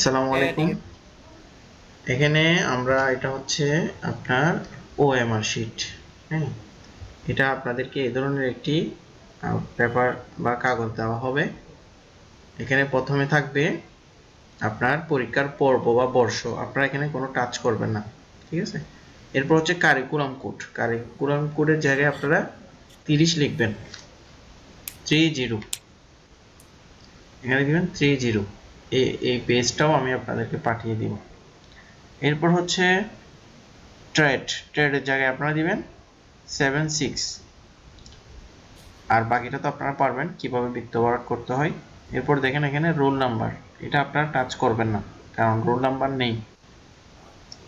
আসসালামু হ্যাঁ, আলাইকুম। এখানে আমরা এটা হচ্ছে আপনার ওএমআর শিট হ্যাঁ? এটা আপনাদেরকে এই ধরনের একটি পেপার বা কাগজ দেওয়া হবে। এখানে প্রথমে থাকবে আপনার পরীক্ষার পর্ব বা বর্ষ। আপনারা এখানে কোনো টাচ করবেন না ঠিক আছে? এরপর হচ্ছে কারিকুলাম কোড কারিকুলাম কোডের জায়গায় আপনারা তিরিশ লিখবেন। থ্রি জিরো এখানে দিবেন থ্রি জিরো এই পেজটাও আমি আপনাদেরকে পাঠিয়ে দিব। এরপর হচ্ছে ট্রেড ট্রেডের জায়গায় আপনারা দিবেন সেভেন সিক্স আর বাকিটা তো আপনারা পারবেন কীভাবে বৃত্ত ভরাট করতে হয়। এরপর দেখেন এখানে রোল নাম্বার এটা আপনারা টাচ করবেন না, কারণ রোল নাম্বার নেই।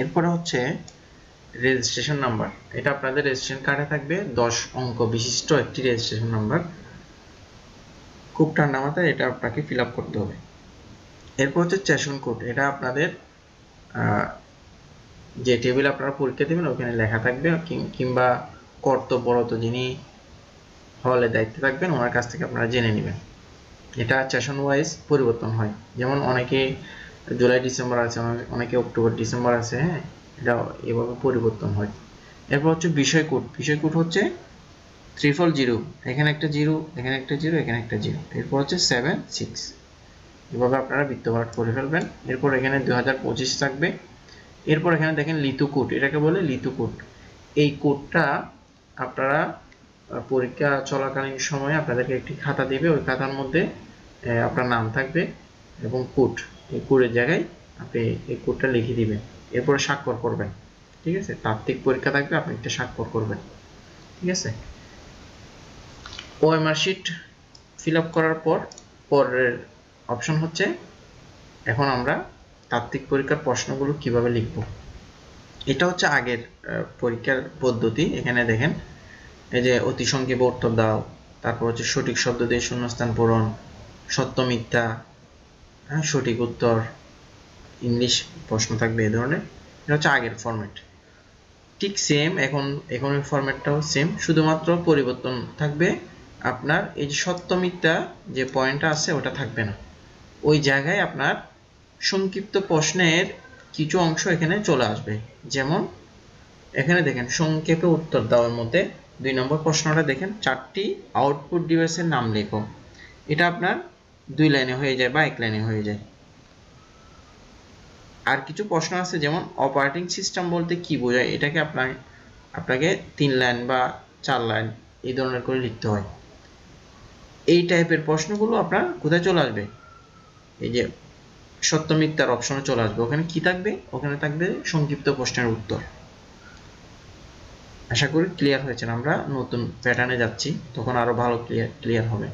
এরপরে হচ্ছে রেজিস্ট্রেশন নাম্বার এটা আপনাদের রেজিস্ট্রেশন কার্ডে থাকবে, দশ অঙ্ক বিশিষ্ট একটি রেজিস্ট্রেশন নাম্বার খুব ঠান্ডা মাথায় এটা আপনাকে ফিল করতে হবে। এরপর হচ্ছে সেশন কোড এটা আপনাদের যে টেবিল আপনারা পরীক্ষা দেবেন, ওখানে লেখা থাকবে কিংবা কর্তব্যরত যিনি হলে দায়িত্বে থাকবেন, ওনার কাছ থেকে আপনারা জেনে নেবেন। এটা সেশন ওয়াইজ পরিবর্তন হয়। যেমন অনেকে জুলাই, ডিসেম্বর আছে, অনেকে- অক্টোবর, ডিসেম্বর আছে হ্যাঁ? এটা এভাবে পরিবর্তন হয়। এরপর হচ্ছে বিষয় কোড বিষয় কোড হচ্ছে ট্রিপল জিরো এখানে একটা জিরো এখানে একটা জিরো এখানে একটা জিরো এরপর হচ্ছে সেভেন সিক্স এভাবে আপনারা বৃত্তপাট করে ফেলবেন। এরপর এখানে দুই হাজার পঁচিশ থাকবে। এরপর এখানে দেখেন লিতু কোড এটাকে বলে লিতু কোড এই কোডটা আপনারা পরীক্ষা চলাকালীন সময়ে আপনাদেরকে একটি খাতা দিবে। ওই খাতার মধ্যে আপনার নাম থাকবে এবং কোড এই কোডের জায়গায় আপনি এই কোডটা লিখে দিবেন। এরপরে স্বাক্ষর করবেন। ঠিক আছে? তাত্ত্বিক পরীক্ষা থাকবে, আপনি একটা স্বাক্ষর করবেন। ঠিক আছে? ওএমআর শিট ফিল আপ করার পর, পরের অপশন হচ্ছে, এখন আমরা তাত্ত্বিক পরীক্ষার প্রশ্নগুলো কীভাবে লিখব? এটা হচ্ছে আগের পরীক্ষার পদ্ধতি। এখানে দেখেন, এই যে অতি সংক্ষেপে উত্তর দাও, তারপর হচ্ছে সঠিক শব্দ দিয়ে শূন্যস্থান পূরণ, সত্য মিথ্যা হ্যাঁ সঠিক উত্তর, ইংলিশ প্রশ্ন থাকবে এই ধরনের। এটা হচ্ছে আগের ফরম্যাট ঠিক সেম এখন এখন ফরম্যাটটাও সেম শুধুমাত্র পরিবর্তন থাকবে আপনার এই যে সত্য মিথ্যা যে পয়েন্টটা আছে, ওটা থাকবে না। ওই জায়গায় আপনার সংক্ষিপ্ত প্রশ্নের কিছু অংশ এখানে চলে আসবে। যেমন, এখানে দেখেন, সংক্ষেপে উত্তর দেওয়ার মধ্যে দুই নম্বর প্রশ্নটা দেখেন, চারটি আউটপুট ডিভাইসের নাম লেখো। এটা আপনার দুই লাইনে হয়ে যায় বা এক লাইনে হয়ে যায়। আর কিছু প্রশ্ন আছে, যেমন অপারেটিং সিস্টেম বলতে কি বোঝায়? এটাকে আপনার, আপনাকে তিন লাইন বা চার লাইন এই ধরনের করে লিখতে হয়। এই টাইপের প্রশ্নগুলো আপনার কোথায় চলে আসবে? এই যে সত্য মিথ্যার অপশনে চলে আসবে। ওখানে কি থাকবে? ওখানে থাকবে সংক্ষিপ্ত প্রশ্নের উত্তর। আশা করি ক্লিয়ার হয়েছেন আমরা, নতুন প্যাটার্নে যাচ্ছি, তখন আরও ভালো ক্লিয়ার ক্লিয়ার হবে।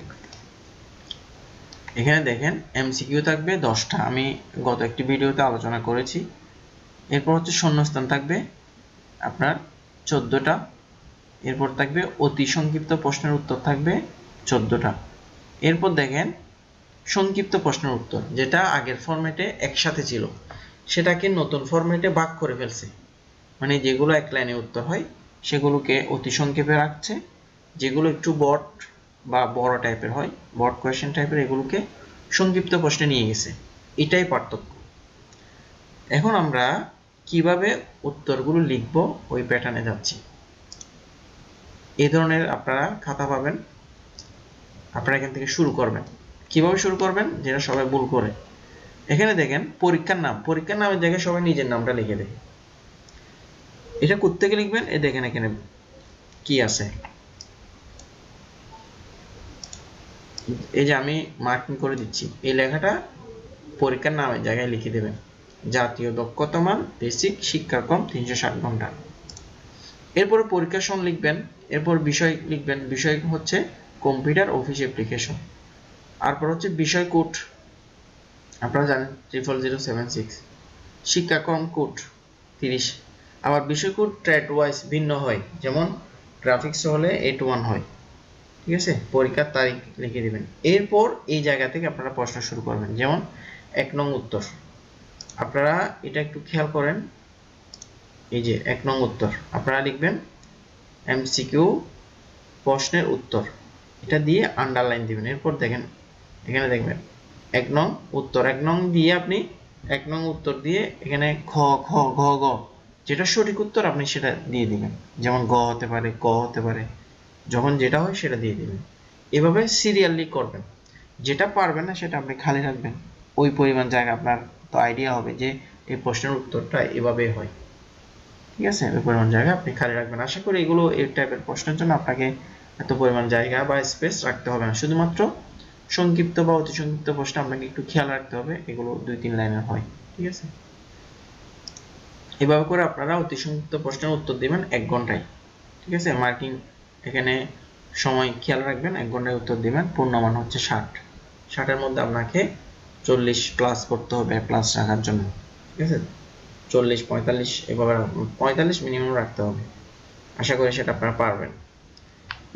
এখানে দেখেন এমসিকিউ থাকবে দশটা। আমি গত একটি ভিডিওতে আলোচনা করেছি। এরপর হচ্ছে শূন্যস্থান থাকবে আপনার চোদ্দোটা। এরপর থাকবে অতি সংক্ষিপ্ত প্রশ্নের উত্তর থাকবে চোদ্দোটা। এরপর দেখেন সংক্ষিপ্ত প্রশ্নের উত্তর, যেটা আগের ফরম্যাটে একসাথে ছিল। সেটাকে নতুন ফরম্যাটে ভাগ করে ফেলছে। মানে যেগুলো এক লাইনে উত্তর হয়, সেগুলোকে অতি সংক্ষেপে রাখছে। যেগুলো একটু বট বা বড় টাইপের হয়, বট কোয়েশ্চেন টাইপের এগুলোকে সংক্ষিপ্ত প্রশ্নে নিয়ে গেছে। এটাই পার্থক্য। এখন আমরা কীভাবে উত্তরগুলো লিখব ওই প্যাটার্নে যাচ্ছি। এ ধরনের আপনারা খাতা পাবেন। আপনারা এখান থেকে শুরু করবেন। কীভাবে শুরু করবেন? যেটা সবাই ভুল করে। এখানে দেখেন, পরীক্ষার নাম। পরীক্ষার নামের জায়গায় সবাই নিজের নামটা লিখে দেয়। এটা কোত্থেকে লিখবেন এই দেখেন এখানে কি আছে। এই যে আমি মার্কিং করে দিচ্ছি। এই লেখাটা পরীক্ষার নামের জায়গায় লিখে দেবেন। জাতীয় দক্ষতা মান বেসিক শিক্ষাক্রম, তিনশো ষাট ঘণ্টা। এরপরে পরীক্ষার সময় লিখবেন। এরপর বিষয় লিখবেন। বিষয় হচ্ছে কম্পিউটার অফিস অ্যাপ্লিকেশন তারপর হচ্ছে বিষয় কোড। আপনারা জানেন ট্রিপল জিরো সেভেন সিক্স শিক্ষাক্রম কোড, তিরিশ। আবার বিষয় কোড ট্রেড ওয়াইজ ভিন্ন হয়, যেমন গ্রাফিক্স হলে এইট ওয়ান হয়। ঠিক আছে? পরীক্ষার তারিখ লিখে দিবেন। এরপর এই জায়গা থেকে আপনারা প্রশ্ন শুরু করবেন, যেমন এক নং উত্তর। আপনারা এটা একটু খেয়াল করেন। এই যে এক নং উত্তর। আপনারা লিখবেন এমসিকিউ প্রশ্নের উত্তর। এটা দিয়ে আন্ডারলাইন দিবেন। এরপর দেখেন এখানে দেখবেন, এক নং উত্তর, এক নং দিয়ে আপনি, এক নং উত্তর দিয়ে এখানে খ খ, ঘ গ যেটা সঠিক উত্তর আপনি সেটা দিয়ে দিবেন। যেমন গ হতে পারে, ক হতে পারে, যখন যেটা হয় সেটা দিয়ে দিবেন। এভাবে সিরিয়ালি করবেন। যেটা পারবেন না সেটা আপনি খালি রাখবেন। ওই পরিমাণ জায়গা আপনার তো আইডিয়া হবে যে এই প্রশ্নের উত্তরটা এভাবে হয়। ঠিক আছে? ওই পরিমাণ জায়গা আপনি খালি রাখবেন। আশা করি এগুলো এই টাইপের প্রশ্নের জন্য আপনাকে এত পরিমাণ জায়গা বা স্পেস রাখতে হবে না। শুধুমাত্র সংক্ষিপ্ত বা অতি সংক্ষিপ্ত প্রশ্ন আপনাকে একটু খেয়াল রাখতে হবে, এগুলো দুই তিন লাইনের হয়, ঠিক আছে? এভাবে করে আপনারা অতি সংক্ষিপ্ত প্রশ্নের উত্তর দিবেন এক ঘন্টায়, ঠিক আছে? মার্কিং এখানে সময় খেয়াল রাখবেন, এক ঘন্টায় উত্তর দিবেন, পূর্ণমান হচ্ছে ষাট। ষাটের মধ্যে আপনাকে চল্লিশ প্লাস করতে হবে প্লাস রাখার জন্য, ঠিক আছে? চল্লিশ, পঁয়তাল্লিশ, এভাবে পঁয়তাল্লিশ মিনিমাম রাখতে হবে। আশা করি সেটা আপনারা পারবেন।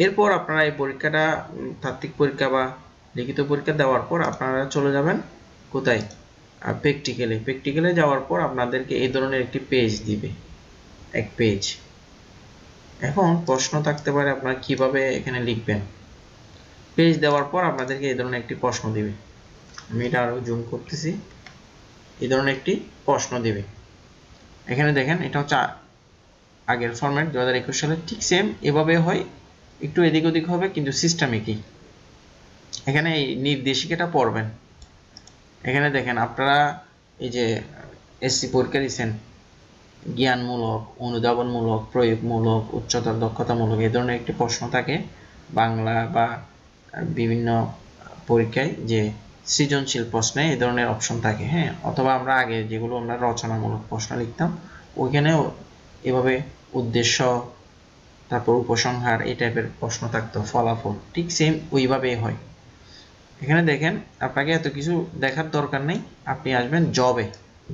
এরপর আপনারা এই পরীক্ষাটা তাত্ত্বিক পরীক্ষা বা লিখিত পরীক্ষা দেওয়ার পর আপনারা চলে যাবেন কোথায়? প্র্যাকটিক্যালে প্র্যাকটিক্যালে যাওয়ার পর আপনাদেরকে এই ধরনের একটি পেজ দিবে। এক পেজ এখন প্রশ্ন থাকতে পারে আপনারা কীভাবে এখানে লিখবেন। পেজ দেওয়ার পর আপনাদেরকে এই ধরনের একটি প্রশ্ন দিবে। আমি এটা আরও জুম করতেছি। এই ধরনের একটি প্রশ্ন দিবে। এখানে দেখেন, এটা হচ্ছে আগের ফরম্যাট দু হাজার একুশ সালে ঠিক সেম এভাবে হয়। একটু এদিক ওদিক হবে, কিন্তু সিস্টেম একই। এখানে এই নির্দেশিকাটা পড়বেন। এখানে দেখেন, আপনারা এই যে এসসি পরীক্ষা দিচ্ছেন, জ্ঞানমূলক, অনুধাবনমূলক, প্রয়োগমূলক, উচ্চতর দক্ষতামূলক, এই ধরনের একটি প্রশ্ন থাকে বাংলা বা বিভিন্ন পরীক্ষায় যে সৃজনশীল প্রশ্নে এই ধরনের অপশন থাকে হ্যাঁ? অথবা আমরা আগে যেগুলো আমরা রচনামূলক প্রশ্ন লিখতাম, ওইখানেও এভাবে উদ্দেশ্য, তারপর উপসংহার এই টাইপের প্রশ্ন থাকতো, ফলাফল, ঠিক সেম ওইভাবেই হয়। এখানে দেখেন, আপনাকে এত কিছু দেখার দরকার নেই। আপনি আসবেন জবে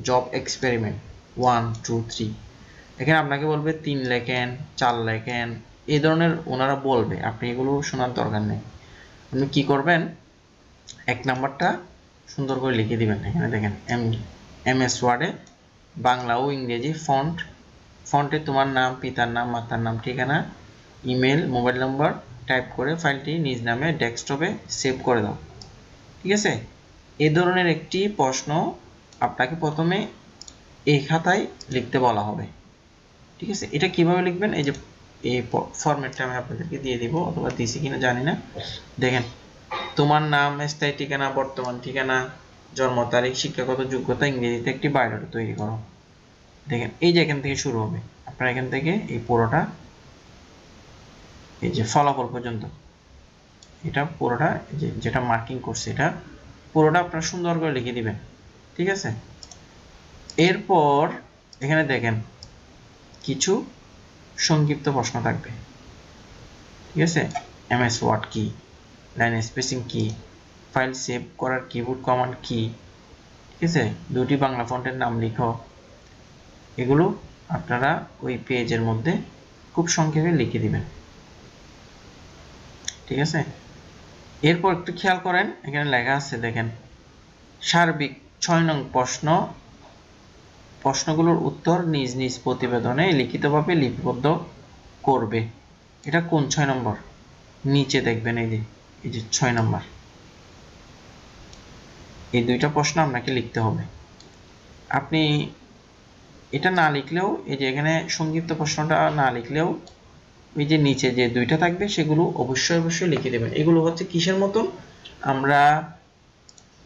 job experiment one two three এখানে আপনাকে বলবে তিন লেখেন, চার লেখেন এই ধরনের ওনারা বলবে, আপনি এগুলো শোনার দরকার নেই। আপনি কি করবেন? এক নাম্বারটা সুন্দর করে লিখে দিবেন। এখানে দেখেন এম এম এস ওয়ার্ডে বাংলা ও ইংরেজি ফন্ট ফন্টে তোমার নাম, পিতার নাম, মাতার নাম, ঠিকানা ইমেল মোবাইল নম্বর টাইপ করে ফাইলটি নিজ নামে ডেস্কটপে সেভ করে দাও। ঠিক আছে? এ ধরনের একটি প্রশ্ন আপনাকে প্রথমে এই খাতায় লিখতে বলা হবে। ঠিক আছে? এটা কীভাবে লিখবেন? এই যে এই ফরম্যাটটা আমি আপনাদেরকে দিয়ে দিব, অথবা দিছি কিনা জানি না। দেখেন, তোমার নাম, স্থায়ী ঠিকানা, বর্তমান ঠিকানা, জন্ম তারিখ, শিক্ষাগত যোগ্যতা, ইংরেজিতে একটি বায়োডাটা তৈরি করো। দেখেন, এই যে এখান থেকে শুরু হবে। আপনার এখান থেকে এই পুরোটা, এই যে ফলাফল পর্যন্ত এটা পুরোটা যেটা মার্কিং করছে এটা পুরোটা আপনারা সুন্দর করে লিখে দিবেন, ঠিক আছে? এরপর এখানে দেখেন কিছু সংক্ষিপ্ত প্রশ্ন থাকবে, ঠিক আছে? এমএস ওয়ার্ড কি লাইন স্পেসিং কি ফাইল সেভ করার কিবোর্ড কমান্ড কি, ঠিক আছে? দুটি বাংলা ফন্টের নাম লিখো, এগুলো আপনারা ওই পেজের মধ্যে খুব সংক্ষেপে লিখে দিবেন, ঠিক আছে? এরপর একটু খেয়াল করেন, এখানে লেখা আছে, দেখেন, সার্বিক ছয় নং প্রশ্ন, প্রশ্নগুলোর উত্তর নিজ নিজ প্রতিবেদনে লিখিতভাবে লিপিবদ্ধ করবে। এটা কোন ছয় নম্বর? নিচে দেখবেন এই যে এই যে ছয় নম্বর। এই দুইটা প্রশ্ন আপনাকে লিখতে হবে। আপনি এটা না লিখলেও, এই যে এখানে সংক্ষিপ্ত প্রশ্নটা না লিখলেও ওই যে নিচে যে দুইটা থাকবে, সেগুলো অবশ্যই অবশ্যই লিখে দেবেন। এগুলো হচ্ছে কিসের মতন আমরা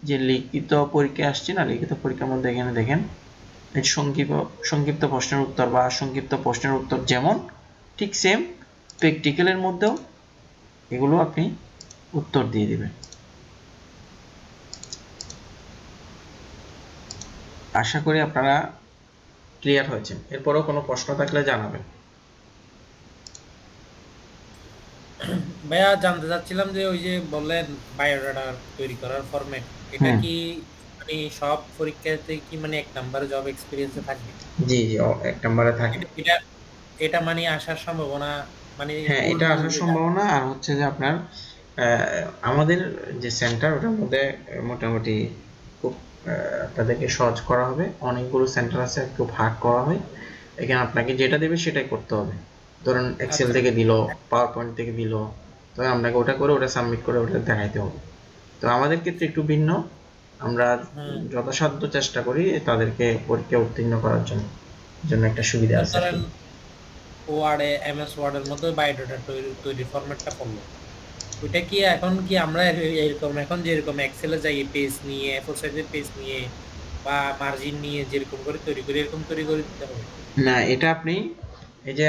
যে লিখিত পরীক্ষায় আসছি না, লিখিত পরীক্ষার মধ্যে এখানে দেখেন, এই সংক্ষিপ্ত সংক্ষিপ্ত প্রশ্নের উত্তর বা সংক্ষিপ্ত প্রশ্নের উত্তর যেমন, ঠিক সেম প্র্যাকটিক্যালের মধ্যেও এগুলো আপনি উত্তর দিয়ে দেবেন। আশা করি আপনারা ক্লিয়ার হয়েছেন। এরপরেও কোনো প্রশ্ন থাকলে জানাবেন। ভাইয়া জানতে চাচ্ছিলাম যে ওই যে বললেন বায়োডাটা তৈরি করার ফরম্যাট এটা কি মানে সব পরীক্ষাতে কি মানে এক নাম্বার জব এক্সপিরিয়েন্সে থাকবে? জি জি ও, এক নম্বরে থাকে এটা- এটা মানে আসার সম্ভাবনা মানে হ্যাঁ কোন এটা কোন আসার সম্ভাবনা আর হচ্ছে যে আপনার আহ, আমাদের যে সেন্টার ওটার মধ্যে মোটামুটি খুব আহ, আপনাদেরকে সহজ করা হবে। অনেকগুলো সেন্টার আছে একটু ভাগ করা হয়। এখানে আপনাকে যেটা দেবে সেটাই করতে হবে। ধরুন এক্সেল আচ্ছা। থেকে দিল পাওয়ার পয়েন্ট থেকে দিল তখন আপনাকে ওটা করে ওটা সাবমিট করে ওটা দেখাইতে হবে। তো আমাদের ক্ষেত্রে একটু ভিন্ন। আমরা যথাসাধ্য চেষ্টা করি তাদেরকে পরীক্ষা উত্তীর্ণ করার জন্য। জন্য একটা সুবিধা আছে ওয়ার্ডে এমএস ওয়ার্ডের মধ্যে বায়োডাটা তৈরি তৈরি ফরম্যাটটা পড়ল ওইটা কি এখন কি আমরা এরকম এখন যেরকম এক্সেলে যাই পেজ নিয়ে এফোর সাইজের পেজ নিয়ে বা মার্জিন নিয়ে যেরকম করে তৈরি করি এরকম তৈরি করে দিতে হবে? না এটা আপনি এই যে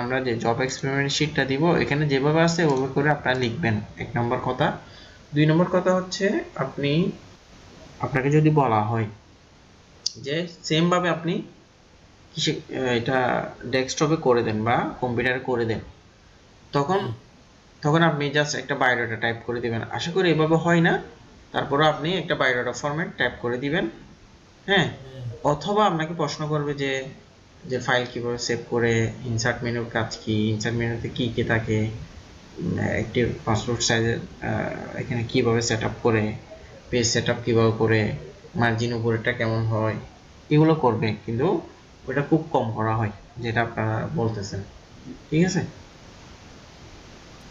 আমরা যে জব এক্সপেরিমেন্ট শিটটা দিব এখানে যেভাবে আছে ওভাবে করে আপনারা লিখবেন। এক নম্বর কথা। দুই নম্বর কথা হচ্ছে আপনি আপনাকে যদি বলা হয় যে সেম ভাবে আপনি কিসে এটা ডেস্কটপে করে দেন বা কম্পিউটারে করে দেন তখন তখন আপনি জাস্ট একটা বায়োডাটা টাইপ করে দিবেন। আশা করি এভাবে হয় না। তারপরে আপনি একটা বায়োডাটা ফরম্যাট টাইপ করে দিবেন। হ্যাঁ? অথবা আপনাকে প্রশ্ন করবে যে যে ফাইল কীভাবে সেভ করে ইনসার্ট মেনুর কাজ কি ইনসার্ট মেনুতে কি কি থাকে একটি পাসপোর্ট সাইজের এখানে কীভাবে সেট আপ করে পেজ সেট আপ কীভাবে করে মার্জিন উপরেটা কেমন হয়, এগুলো করবে। কিন্তু ওটা খুব কম করা হয়, যেটা আপনারা বলতেছেন। ঠিক আছে?